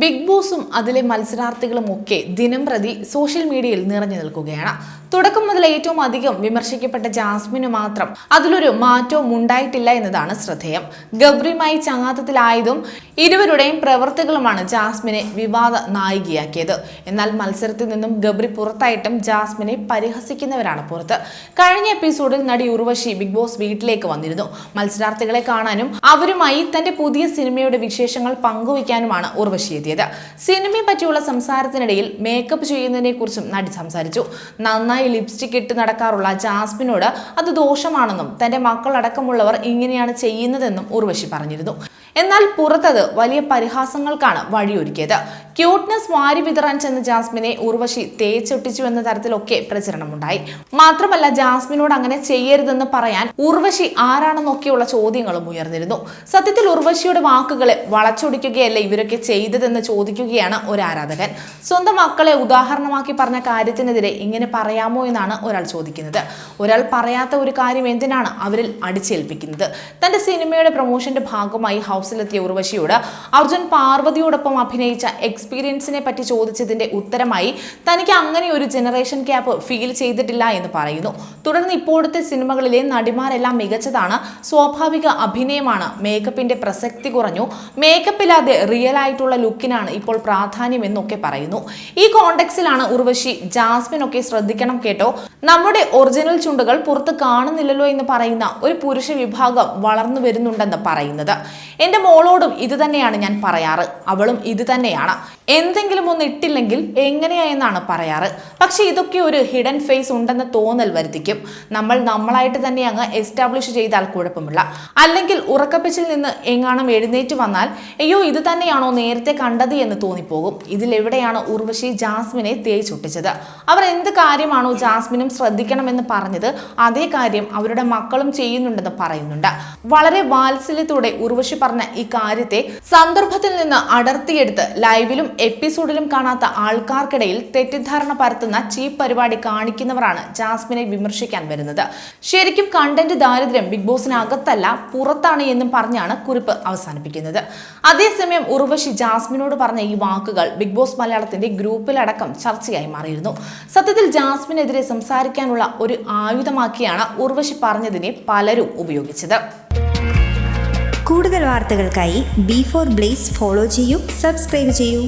Big ബോസും അതിലെ മത്സരാർത്ഥികളും ഒക്കെ ദിനം പ്രതി സോഷ്യൽ മീഡിയയിൽ നിറഞ്ഞു നിൽക്കുകയാണ്. തുടക്കം മുതൽ ഏറ്റവും അധികം വിമർശിക്കപ്പെട്ട ജാസ്മിന് മാത്രം അതിലൊരു മാറ്റവും ഉണ്ടായിട്ടില്ല എന്നതാണ് ശ്രദ്ധേയം. ഗബ്രിയുമായി ചങ്ങാത്തത്തിലായതും ഇരുവരുടെയും പ്രവൃത്തികളുമാണ് ജാസ്മിനെ വിവാദ നായികയാക്കിയത്. എന്നാൽ മത്സരത്തിൽ നിന്നും ഗബ്രി പുറത്തായിട്ടും ജാസ്മിനെ പരിഹസിക്കുന്നവരാണ് പുറത്ത്. കഴിഞ്ഞ എപ്പിസോഡിൽ നടി ഉർവശി ബിഗ് ബോസ് വീട്ടിലേക്ക് വന്നിരുന്നു. മത്സരാർത്ഥികളെ കാണാനും അവരുമായി തന്റെ പുതിയ സിനിമയുടെ വിശേഷങ്ങൾ പങ്കുവയ്ക്കാനുമാണ് ഉർവശി എത്തിയത്. സിനിമയെ പറ്റിയുള്ള സംസാരത്തിനിടയിൽ മേക്കപ്പ് ചെയ്യുന്നതിനെ കുറിച്ചും നടി സംസാരിച്ചു. നന്നായി ലിപ്സ്റ്റിക് ഇട്ട് നടക്കാറുള്ള ജാസ്മിനോട് അത് ദോഷമാണെന്നും തന്റെ മക്കളടക്കമുള്ളവർ ഇങ്ങനെയാണ് ചെയ്യുന്നതെന്നും ഉർവശി പറഞ്ഞിരുന്നു. എന്നാൽ പുറത്തത് വലിയ പരിഹാസങ്ങൾക്കാണ് വഴിയൊരുക്കിയത്. ക്യൂട്ട്നെസ് വാരി വിതറാൻ ചെന്ന ജാസ്മിനെ ഉർവശി തേച്ചൊട്ടിച്ചു എന്ന തരത്തിലൊക്കെ പ്രചരണമുണ്ടായി. മാത്രമല്ല ജാസ്മിനോട് അങ്ങനെ ചെയ്യരുതെന്ന് പറയാൻ ഉർവശി ആരാണെന്നൊക്കെയുള്ള ചോദ്യങ്ങളും ഉയർന്നിരുന്നു. സത്യത്തിൽ ഉർവശിയുടെ വാക്കുകളെ വളച്ചൊടിക്കുകയല്ല ഇവരൊക്കെ ചെയ്തതെന്ന് ചോദിക്കുകയാണ് ഒരു ആരാധകൻ. സ്വന്തം മക്കളെ ഉദാഹരണമാക്കി പറഞ്ഞ കാര്യത്തിനെതിരെ ഇങ്ങനെ പറയാമോ എന്നാണ് ഒരാൾ ചോദിക്കുന്നത്. ഒരാൾ പറയാത്ത ഒരു കാര്യം എന്തിനാണ് അവരിൽ അടിച്ചേൽപ്പിക്കുന്നത്? തന്റെ സിനിമയുടെ പ്രൊമോഷന്റെ ഭാഗമായി ഹൗസിലെത്തിയ ഉർവശിയോട് അർജുൻ പാർവതിയോടൊപ്പം അഭിനയിച്ച എക്സ്പീരിയൻസിനെ പറ്റി ചോദിച്ചതിന്റെ ഉത്തരമായി തനിക്ക് അങ്ങനെ ഒരു ജനറേഷൻ ഗ്യാപ്പ് ഫീൽ ചെയ്തിട്ടില്ല എന്ന് പറയുന്നു. തുടർന്ന് ഇപ്പോഴത്തെ സിനിമകളിലെ നടിമാരെല്ലാം മികച്ചതാണ്. സ്വാഭാവിക അഭിനയമാണ്. മേക്കപ്പിന്റെ പ്രസക്തി കുറഞ്ഞു. മേക്കപ്പ് ഇല്ലാതെ റിയൽ ആയിട്ടുള്ള ലുക്കിനാണ് ഇപ്പോൾ പ്രാധാന്യം എന്നൊക്കെ പറയുന്നു. ഈ കോണ്ടെക്സിലാണ് ഉർവശി ജാസ്മിൻ ഒക്കെ ശ്രദ്ധിക്കണം കേട്ടോ. നമ്മുടെ ഒറിജിനൽ ചുണ്ടുകൾ പുറത്ത് കാണുന്നില്ലല്ലോ എന്ന് പറയുന്ന ഒരു പുരുഷ വിഭാഗം വളർന്നു വരുന്നുണ്ടെന്ന് പറയുന്നത്. എന്റെ മോളോടും ഇത് തന്നെയാണ് ഞാൻ പറയാറ്. അവളും ഇത് തന്നെയാണ്. എന്തെങ്കിലും ഒന്ന് ഇട്ടില്ലെങ്കിൽ എങ്ങനെയായെന്നാണ് പറയാറ്. പക്ഷെ ഇതൊക്കെ ഒരു ഹിഡൻ ഫേസ് ഉണ്ടെന്ന് തോന്നൽ വരുത്തിക്കും. നമ്മൾ നമ്മളായിട്ട് തന്നെ അങ്ങ് എസ്റ്റാബ്ലിഷ് ചെയ്താൽ കുഴപ്പമില്ല. അല്ലെങ്കിൽ ഉറക്കപ്പിച്ചിൽ നിന്ന് എങ്ങാനും എഴുന്നേറ്റ് വന്നാൽ അയ്യോ ഇത് തന്നെയാണോ നേരത്തെ കണ്ടത്? എന്ന് തോന്നിപ്പോകും. ഇതിലെവിടെയാണ് ഉർവശി ജാസ്മിനെ തേച്ചൊട്ടിച്ചത്? അവർ എന്ത് കാര്യമാണോ ജാസ്മിനും ശ്രദ്ധിക്കണമെന്ന് പറഞ്ഞത് അതേ കാര്യം അവരുടെ മക്കളും ചെയ്യുന്നുണ്ടെന്ന് പറയുന്നുണ്ട്. വളരെ വാത്സല്യത്തോടെ ഉർവശി പറഞ്ഞ ഈ കാര്യത്തെ സന്ദർഭത്തിൽ നിന്ന് അടർത്തിയെടുത്ത് ലൈവിലും എപ്പിസോഡിലും കാണാത്ത ആൾക്കാർക്കിടയിൽ തെറ്റിദ്ധാരണ പരത്തുന്ന ചീപ്പ് പരിപാടി കാണിക്കുന്നവരാണ് ജാസ്മിനെ വിമർശിക്കാൻ വരുന്നത്. ശരിക്കും കണ്ടന്റ് ദാരിദ്ര്യം ബിഗ് ബോസിനകത്തല്ല പുറത്താണ് എന്നും പറഞ്ഞാണ് കുറിപ്പ് അവസാനിപ്പിക്കുന്നത്. അതേസമയം ഉർവശി ജാസ്മിനോട് പറഞ്ഞ ഈ വാക്കുകൾ ബിഗ് ബോസ് മലയാളത്തിന്റെ ഗ്രൂപ്പിലടക്കം ചർച്ചയായി മാറിയിരുന്നു. സത്യത്തിൽ ജാസ്മിനെതിരെ സംസാരിക്കാനുള്ള ഒരു ആയുധമാക്കിയാണ് ഉർവശി പറഞ്ഞതിനെ പലരും ഉപയോഗിച്ചത്. കൂടുതൽ വാർത്തകൾക്കായി ബി ഫോർ ബ്ലേസ് ഫോളോ ചെയ്യൂ സബ്സ്ക്രൈബ് ചെയ്യൂ.